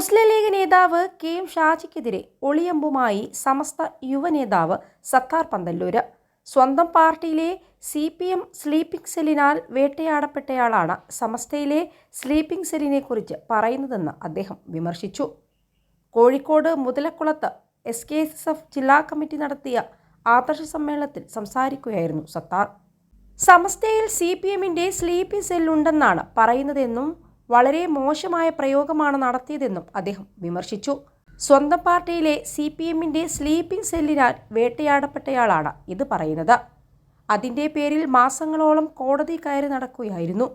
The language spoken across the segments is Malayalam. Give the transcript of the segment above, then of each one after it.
മുസ്ലിം ലീഗ് നേതാവ് കെ എം ഷാജിക്കെതിരെ ഒളിയമ്പുമായി സമസ്ത യുവനേതാവ് സത്താർ പന്തല്ലൂര്. സ്വന്തം പാർട്ടിയിലെ സി പി എം സ്ലീപ്പിംഗ് സെല്ലിനാൽ വേട്ടയാടപ്പെട്ടയാളാണ് സമസ്തയിലെ സ്ലീപ്പിംഗ് സെല്ലിനെക്കുറിച്ച് പറയുന്നതെന്ന് അദ്ദേഹം വിമർശിച്ചു. കോഴിക്കോട് മുതലക്കുളത്ത് എസ് കെ എസ് എഫ് ജില്ലാ കമ്മിറ്റി നടത്തിയ ആദർശ സമ്മേളനത്തിൽ സംസാരിക്കുകയായിരുന്നു സത്താർ. സമസ്തയിൽ സി പി എമ്മിന്റെ സ്ലീപ്പിംഗ് സെല്ലുണ്ടെന്നാണ് പറയുന്നതെന്നും വളരെ മോശമായ പ്രയോഗമാണ് നടത്തിയതെന്നും അദ്ദേഹം വിമർശിച്ചു. സ്വന്തം പാർട്ടിയിലെ സി പി എമ്മിന്റെ സ്ലീപ്പിംഗ് സെല്ലിനാൽ വേട്ടയാടപ്പെട്ടയാളാണ് ഇത് പറയുന്നത്. അതിന്റെ പേരിൽ മാസങ്ങളോളം കോടതി കയറി നടക്കുകയായിരുന്നു.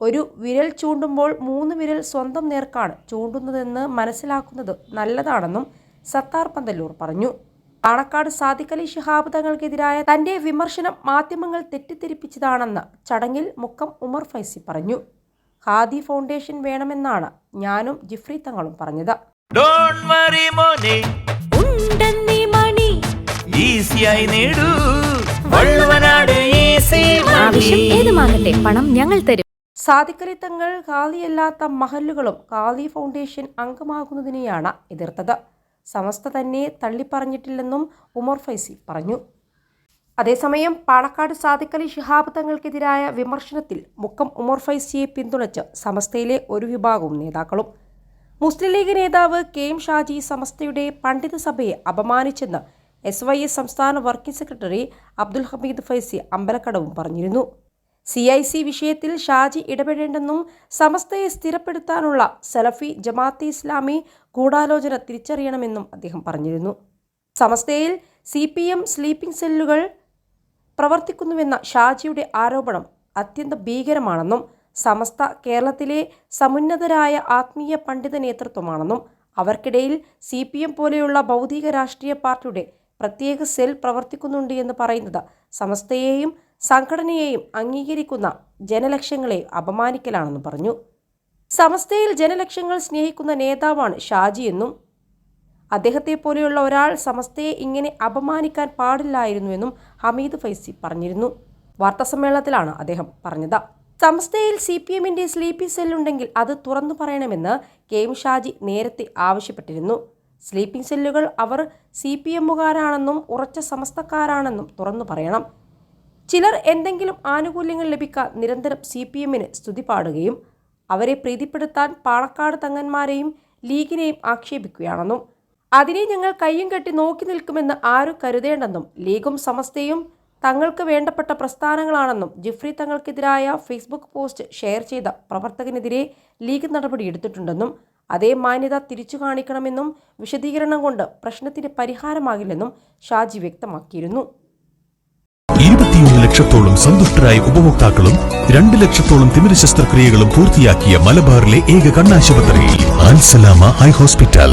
ഒരു വിരൽ ചൂണ്ടുമ്പോൾ മൂന്ന് വിരൽ സ്വന്തം നേർക്കാണ് ചൂണ്ടുന്നതെന്ന് മനസ്സിലാക്കുന്നത് നല്ലതാണെന്നും സത്താർ പന്തല്ലൂർ പറഞ്ഞു. പാണക്കാട് സാദിഖലി ശിഹാബ് തങ്ങൾക്കെതിരായ തന്റെ വിമർശനം മാധ്യമങ്ങൾ തെറ്റിദ്ധരിപ്പിച്ചതാണെന്ന് ചടങ്ങിൽ മുക്കം ഉമർ ഫൈസി പറഞ്ഞു. ഖാദി ഫൗണ്ടേഷൻ വേണമെന്നാണ് ഞാനും ജിഫ്രി തങ്ങളും പറഞ്ഞത്. ഡോൺ വറി മോനെ. ഉണ്ടെന്നീ മണി. ഈസിയായി നേടൂ. വള്ളുവനാട് ഈസി ആവശ്യം ഏതുമാകട്ടെ പണം ഞങ്ങൾ തരും. തങ്ങൾ ഖാദിയല്ലാത്ത മഹല്ലുകളും ഖാദി ഫൗണ്ടേഷൻ അംഗമാകുന്നതിനെയാണ് എതിർത്തത്. സമസ്ത തന്നെ തള്ളിപ്പറഞ്ഞിട്ടില്ലെന്നും ഉമർ ഫൈസി പറഞ്ഞു. അതേസമയം പാണക്കാട് സാദിക്കലി ശിഹാബ് തങ്ങൾക്കെതിരായ വിമർശനത്തിൽ മുക്കം ഉമർ ഫൈസിയെ പിന്തുണച്ച് സമസ്തയിലെ ഒരു വിഭാഗവും നേതാക്കളും. മുസ്ലിം ലീഗ് നേതാവ് കെ എം ഷാജി സമസ്തയുടെ പണ്ഡിത സഭയെ അപമാനിച്ചെന്ന് എസ് വൈ എസ് സംസ്ഥാന വർക്കിംഗ് സെക്രട്ടറി അബ്ദുൽ ഹമീദ് ഫൈസി അമ്പലക്കടവും പറഞ്ഞിരുന്നു. സി ഐ സി വിഷയത്തിൽ ഷാജി ഇടപെടേണ്ടെന്നും സമസ്തയെ സ്ഥിരപ്പെടുത്താനുള്ള സലഫി ജമാഅത്തെ ഇസ്ലാമി ഗൂഢാലോചന തിരിച്ചറിയണമെന്നും അദ്ദേഹം പറഞ്ഞിരുന്നു. സമസ്തയിൽ സി പി എം സ്ലീപ്പിംഗ് സെല്ലുകൾ പ്രവർത്തിക്കുന്നുവെന്ന ഷാജിയുടെ ആരോപണം അത്യന്തം ഭീകരമാണെന്നും സമസ്ത കേരളത്തിലെ സമുന്നതരായ ആത്മീയ പണ്ഡിത നേതൃത്വമാണെന്നും അവർക്കിടയിൽ സി പി എം പോലെയുള്ള ഭൗതിക രാഷ്ട്രീയ പാർട്ടിയുടെ പ്രത്യേക സെൽ പ്രവർത്തിക്കുന്നുണ്ട് എന്ന് പറയുന്നത് സമസ്തയെയും സംഘടനയെയും അംഗീകരിക്കുന്ന ജനലക്ഷ്യങ്ങളെ അപമാനിക്കലാണെന്ന് പറഞ്ഞു. സമസ്തയിൽ ജനലക്ഷ്യങ്ങൾ സ്നേഹിക്കുന്ന നേതാവാണ് ഷാജിയെന്നും അദ്ദേഹത്തെ പോലെയുള്ള ഒരാൾ സമസ്തയെ ഇങ്ങനെ അപമാനിക്കാൻ പാടില്ലായിരുന്നുവെന്നും ഹമീദ് ഫൈസി പറഞ്ഞിരുന്നു. വാർത്താസമ്മേളനത്തിലാണ് അദ്ദേഹം പറഞ്ഞത്. സമസ്തയിൽ സി പി എമ്മിന്റെ സ്ലീപ്പി സെല്ലുണ്ടെങ്കിൽ അത് തുറന്നു പറയണമെന്ന് കെ എം ഷാജി നേരത്തെ ആവശ്യപ്പെട്ടിരുന്നു. സ്ലീപ്പിംഗ് സെല്ലുകൾ അവർ സി പി എമ്മുകാരാണെന്നും ഉറച്ച സമസ്തക്കാരാണെന്നും തുറന്നു പറയണം. ചിലർ എന്തെങ്കിലും ആനുകൂല്യങ്ങൾ ലഭിക്കാൻ നിരന്തരം സി പി എമ്മിന് സ്തുതി പാടുകയും അവരെ പ്രീതിപ്പെടുത്താൻ പാണക്കാട് തങ്ങന്മാരെയും ലീഗിനെയും ആക്ഷേപിക്കുകയാണെന്നും അതിനെ ഞങ്ങൾ കയ്യും കെട്ടി നോക്കി നിൽക്കുമെന്ന് ആരും കരുതേണ്ടെന്നും ലീഗും സമസ്തയും തങ്ങൾക്ക് വേണ്ടപ്പെട്ട പ്രസ്ഥാനങ്ങളാണെന്നും ജിഫ്രി തങ്ങൾക്കെതിരായ ഫേസ്ബുക്ക് പോസ്റ്റ് ഷെയർ ചെയ്ത പ്രവർത്തകനെതിരെ ലീഗ് നടപടി എടുത്തിട്ടുണ്ടെന്നും അതേ മാന്യത തിരിച്ചു കാണിക്കണമെന്നും വിശദീകരണം കൊണ്ട് പ്രശ്നത്തിന് പരിഹാരമാകില്ലെന്നും ഷാജി വ്യക്തമാക്കിയിരുന്നു. ഇരുപത്തിയൊന്ന് ലക്ഷത്തോളം സന്തുഷ്ടരായ ഉപഭോക്താക്കളും രണ്ട് ലക്ഷത്തോളം തിമിര ശസ്ത്രക്രിയകളും പൂർത്തിയാക്കിയ മലബാറിലെ ഏക കണ്ണാശുപത്രി eye hospital.